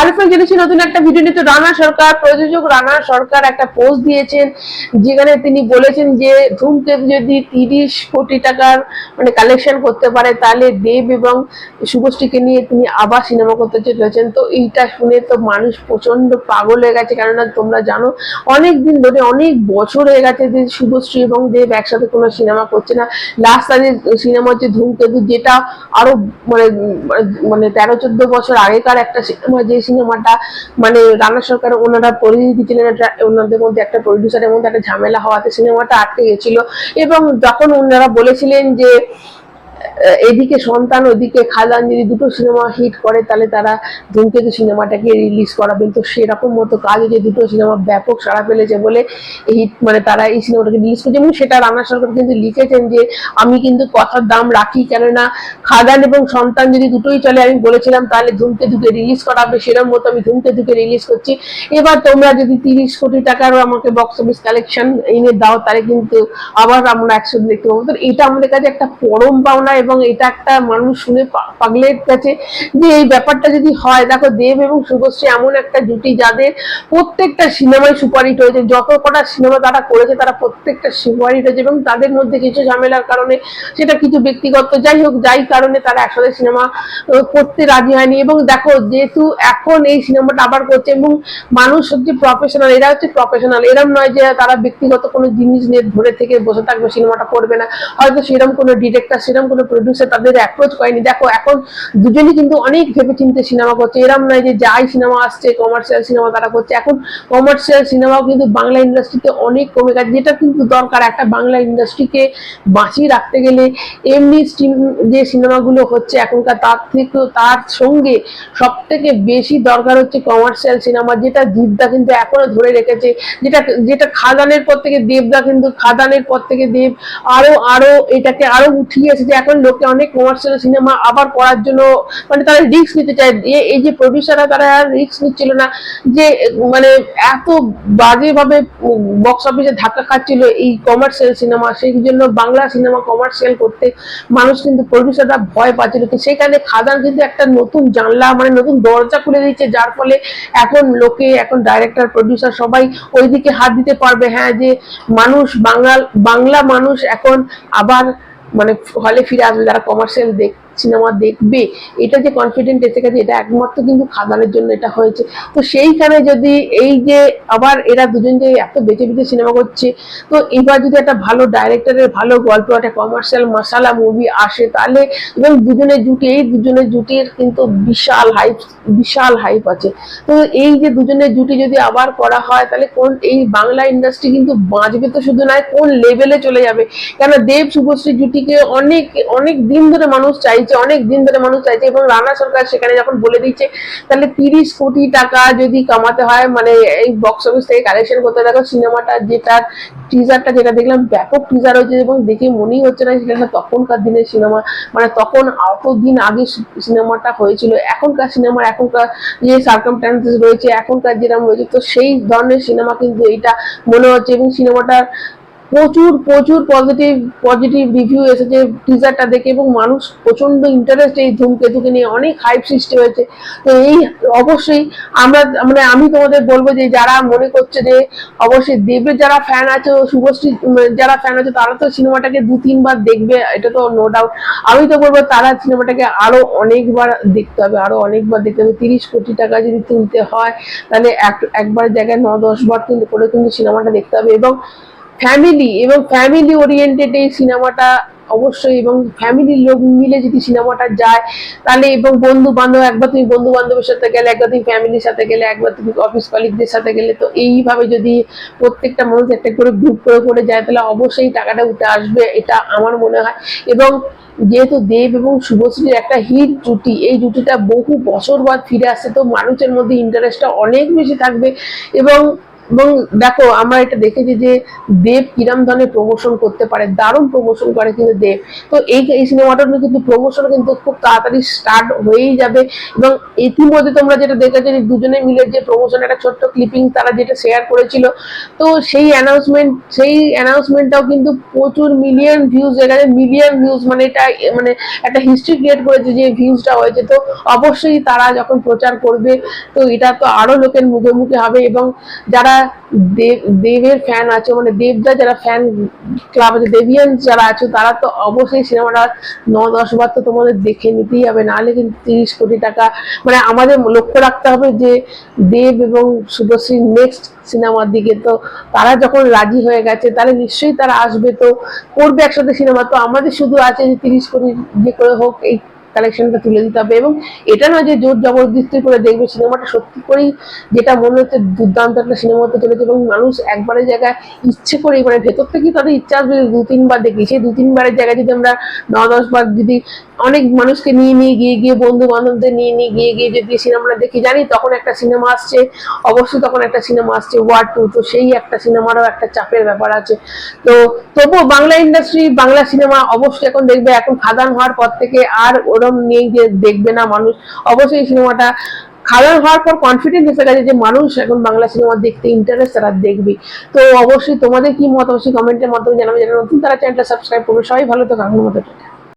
আরেকটা জেনেছি, নতুন একটা ভিডিও রানা সরকার, প্রযোজক রানা সরকার একটা পোস্ট দিয়েছেন, যেখানে তিনি বলেছেন যে, ধূমকেতু যদি তিরিশ কোটি টাকার মানে কালেকশন করতে পারে, তাহলে দেব এবং শুভশ্রীকে নিয়ে তিনি আবার সিনেমা করতে চলেছেন। তো এইটা শুনে তো মানুষ প্রচণ্ড পাগল হয়ে গেছে, কেননা তোমরা জানো অনেক দিন ধরে, অনেক বছর হয়ে গেছে যে শুভশ্রী এবং দেব একসাথে কোনো সিনেমা করছে না। লাস্ট তাদের সিনেমা হচ্ছে ধূমকেতু, যেটা আরও মানে মানে তেরো, চোদ্দ বছর আগেকার একটা সিনেমা যে সিনেমাটা মানে রানা সরকার ওনারা ছিলেন একটা ওনাদের মধ্যে একটা প্রডিউসারের মধ্যে একটা ঝামেলা হওয়াতে সিনেমাটা আটকে গেছিল। এবং যখন ওনারা বলেছিলেন যে এদিকে সন্তান, ওদিকে খাদান যদি দুটো সিনেমা হিট করে, তাহলে তারা ধূমকেতু সিনেমাটাকে রিলিজ করাবেন। তো সেরকম মতো কাজ যে দুটো সিনেমা ব্যাপক সাড়া ফেলেছে বলে হিট মানে তারা এই সিনেমাটাকে রিলিজ করছে। এবং সেটা রানা সরকার কিন্তু লিখেছেন যে, আমি কিন্তু কথার দাম রাখি কেননা খাদান এবং সন্তান যদি দুটোই চলে, আমি বলেছিলাম তাহলে ধূমকেতুকে রিলিজ করাবে সেরকম মতো আমি ধূমকেতুকে রিলিজ করছি। এবার তোমরা যদি তিরিশ কোটি টাকারও আমাকে বক্স অফিস কালেকশন এনে দাও, তাহলে কিন্তু আবার আমরা একসাথে দেখতে পাবো। তো এটা আমাদের কাছে একটা পরম পাওনা এবং এটা একটা মানুষ শুনে পাগলের কাছে যে এই ব্যাপারটা যদি হয়, দেখো দেব এবং শুভশ্রী এমন একটা জুটি যাদের প্রত্যেকটা সিনেমায় সুপারহিট হয়েছে। যত কটা সিনেমা তারা করেছে, তারা প্রত্যেকটা সুপারহিট হয়েছে এবং তাদের মধ্যে কিছু ঝামেলার কারণে সেটা কিছু ব্যক্তিগত যাই হোক, যাই কারণে তারা একসাথে সিনেমা করতে রাজি হয়নি এবং দেখো যেহেতু এখন এই সিনেমাটা আবার করছে এবং মানুষ হচ্ছে প্রফেশনাল এরা হচ্ছে প্রফেশনাল এরম নয় যে তারা ব্যক্তিগত কোনো জিনিস নিয়ে ধরে থেকে বসে থাকবে, সিনেমাটা করবে না। হয়তো সেরকম কোনো ডিরেক্টর সেরকম কোনো প্রডিউসার তাদের অ্যাপ্রোচ করেনি। দেখো, এখন দুজনই কিন্তু অনেক ভেবেচিন্তে সিনেমা করছে। এরম নয় যে যাই সিনেমা আসছে কমার্শিয়াল সিনেমা তারা করছে। এখন কমার্শিয়াল সিনেমাও কিন্তু বাংলা ইন্ডাস্ট্রিতে অনেক কমে গেছে। যেটা কিন্তু দরকার একটা বাংলা ইন্ডাস্ট্রিকে বাঁচিয়ে রাখতে গেলে এমনি স্ট্রিম যে সিনেমাগুলো হচ্ছে এখনকার, তার থেকেও তার সঙ্গে সব থেকে বেশি দরকার হচ্ছে কমার্শিয়াল সিনেমা যেটা জিদ্দা কিন্তু এখনও ধরে রেখেছে। যেটা যেটা খাদানের পর থেকে দেবদা কিন্তু খাদানের পর থেকে দেব আরও আরও এটাকে আরও উঠিয়ে এসেছে। এখন লোকে অনেক কমার্শিয়াল সিনেমা আবার করার জন্য মানে তারা রিস্ক নিতে চায়। এই যে প্রডিউসাররা তারা আর রিস্ক নিচ্ছিল না যে মানে এত বাজেভাবে বক্স অফিসে ধাক্কা খাচ্ছিল এই কমার্শিয়াল সিনেমা সেই জন্য বাংলা সিনেমা কমার্শিয়াল করতে মানুষ কিন্তু প্রডিউসাররা ভয় পাচ্ছিল। তো সেখানে খাদান কিন্তু একটা নতুন জানলা মানে নতুন দরজা খুলে দিচ্ছে যার ফলে এখন লোকে, এখন ডাইরেক্টর প্রডিউসার সবাই ওইদিকে হাত দিতে পারবে। হ্যাঁ যে মানুষ বাঙাল, বাংলা মানুষ এখন আবার মানে হলে ফিরে আসবে যারা কমার্শিয়াল দেখ সিনেমা দেখবে, এটা যে কনফিডেন্ট এসে গেছে, এটা একমাত্র কিন্তু খাদানের জন্য এটা হয়েছে। তো সেইখানে যদি এই যে আবার এরা দুজন যে এত বেঁচে বেঁচে সিনেমা করছে, তো এবার যদি একটা ভালো ডাইরেক্টরের ভালো গল্প, একটা কমার্শিয়াল মশালা মুভি আসে, তাহলে এবং দুজনের জুটি, এই দুজনের জুটির কিন্তু বিশাল হাইপ বিশাল হাইপ আছে। তো এই যে দুজনের জুটি যদি আবার করা হয়, তাহলে কোন, এই বাংলা ইন্ডাস্ট্রি কিন্তু বাঁচবে তো শুধু নয়, কোন লেভেলে চলে যাবে? কেন দেব শুভশ্রী জুটিকে অনেক অনেক দিন ধরে মানুষ চাইছে অনেক দিন ধরে মানুষ চাইছে এবং রানা সরকার সেখানে যখন বলে দিচ্ছে, তাহলে তিরিশ কোটি টাকা যদি কামাতে হয় মানে এই বক্স অফিস থেকে কালেকশন করতে দেখো সিনেমাটা যেটার টিজারটা যেটা দেখলাম, ব্যাপক টিজার হয়েছে এবং দেখে মনেই হচ্ছে না সেটা তখনকার দিনের সিনেমা মানে তখন দিন আগে সিনেমাটা হয়েছিল। এখনকার সিনেমা এখনকার যে সার্কামস্টান্সেস রয়েছে, এখনকার যেরকম রয়েছে, তো সেই ধরনের সিনেমা কিন্তু এইটা মনে হচ্ছে এবং সিনেমাটার প্রচুর প্রচুর পজিটিভ পজিটিভ রিভিউ এসেছে টিজারটা দেখে এবং মানুষ প্রচণ্ড ইন্টারেস্ট এই ধূমকেতুকে নিয়ে অনেক হাইপ সৃষ্টি হয়েছে। তো এই অবশ্যই আমরা মানে আমি তোমাদের বলব যে যারা মনে করছে যে অবশ্যই দেবের যারা ফ্যান আছে, শুভশ্রী যারা ফ্যান আছে, তারা তো সিনেমাটাকে দু, তিনবার দেখবে, এটা তো নো ডাউট আমি তো বলব তারা সিনেমাটাকে আরও অনেকবার দেখতে হবে, আরও অনেকবার দেখতে হবে। তিরিশ কোটি টাকা যদি তুলতে হয়, তাহলে এক- একবার জায়গায় ন, দশ বার করে কিন্তু সিনেমাটা দেখতে হবে এবং ফ্যামিলি এবং ফ্যামিলি ওরিয়েন্টেড এই সিনেমাটা অবশ্যই, এবং ফ্যামিলির লোক মিলে যদি সিনেমাটা যায়, তাহলে এবং বন্ধু বান্ধব একবার তুমি বন্ধু বান্ধবের সাথে গেলে, একবার তুমি ফ্যামিলির সাথে গেলে, একবার তুমি অফিস কলিগদের সাথে গেলে, তো এইভাবে যদি প্রত্যেকটা মানুষ একটা করে গ্রুপ করে করে যায়, তাহলে অবশ্যই টাকাটা উঠে আসবে, এটা আমার মনে হয়। এবং যেহেতু দেব এবং শুভশ্রীর একটা হিট জুটি, এই জুটিটা বহু বছর বাদ ফিরে আসছে, তো মানুষের মধ্যে ইন্টারেস্টটা অনেক বেশি থাকবে, এবং এবং দেখো, আমরা এটা দেখেছি যে দেব কিরম ধরনের প্রমোশন করতে পারে, দারুণ প্রমোশন করে কিন্তু দেব। তো এই এই সিনেমাটার কিন্তু প্রমোশন কিন্তু খুব তাড়াতাড়ি স্টার্ট হয়েই যাবে এবং ইতিমধ্যে তোমরা যেটা দেখেছ যে দুজনে মিলে যে প্রমোশন একটা ছোট্ট ক্লিপিং তারা যেটা শেয়ার করেছিল, তো সেই অ্যানাউন্সমেন্ট সেই অ্যানাউন্সমেন্টটাও কিন্তু প্রচুর মিলিয়ন ভিউজ এখানে মিলিয়ন ভিউজ মানে এটা মানে একটা হিস্ট্রি ক্রিয়েট করেছে যে ভিউজটা হয়েছে। তো অবশ্যই তারা যখন প্রচার করবে, তো এটা তো আরও লোকের মুখে মুখে হবে এবং যারা দেব, দেবের ফ্যান আছে মানে দেবদা যারা ফ্যান ক্লাব আছে, দেবিয়ান যারা আছে, তারা তো অবশ্যই সিনেমাটা ন, দশ বার তো তোমাদের দেখে নিতেই হবে। নাহলে কিন্তু তিরিশ কোটি টাকা মানে আমাদের লক্ষ্য রাখতে হবে যে দেব এবং শুভশ্রী নেক্সট সিনেমার দিকে। তো তারা যখন রাজি হয়ে গেছে, তাহলে নিশ্চয়ই তারা আসবে। তো করবে একসাথে সিনেমা। তো আমাদের শুধু আছে যে তিরিশ কোটি যে করে হোক, এই কালেকশনটা তুলে দিতে হবে এবং এটা নয় যে জোর জবরদস্তি করে দেখবে সিনেমাটা সত্যি করেই যেটা মনে হচ্ছে দুর্দান্ত একটা সিনেমা হতে চলেছে এবং মানুষ একবারের জায়গায় ইচ্ছে করে মানে ভেতর থেকেই তাদের ইচ্ছা আসবে দু, তিনবার দেখি। সেই দু, তিনবারের জায়গায় যদি আমরা ন দশ বার যদি অনেক মানুষকে নিয়ে নিয়ে গিয়ে গিয়ে বন্ধু বান্ধবদের নিয়ে নিয়ে গিয়ে গিয়ে যদি সিনেমাটা দেখি, জানি তখন একটা সিনেমা আসছে অবশ্যই তখন একটা সিনেমা আসছে ওয়ার টু তো সেই একটা সিনেমারও একটা চাপের ব্যাপার আছে। তো তবুও বাংলা ইন্ডাস্ট্রি বাংলা সিনেমা অবশ্যই এখন দেখবে, এখন খাদান হওয়ার পর থেকে আর ওরম নেই যে দেখবে না মানুষ। অবশ্যই সিনেমাটা খারাপ হওয়ার পর কনফিডেন্ট এসে গেছে যে মানুষ এখন বাংলা সিনেমা দেখতে ইন্টারেস্ট তারা দেখবে। তো অবশ্যই তোমাদের কি মত অবশ্যই কমেন্টের মাধ্যমে জানাবে। যারা নতুন, তারা চ্যানেলটা সাবস্ক্রাইব করবে। সবাই ভালো তো কাকুর মতো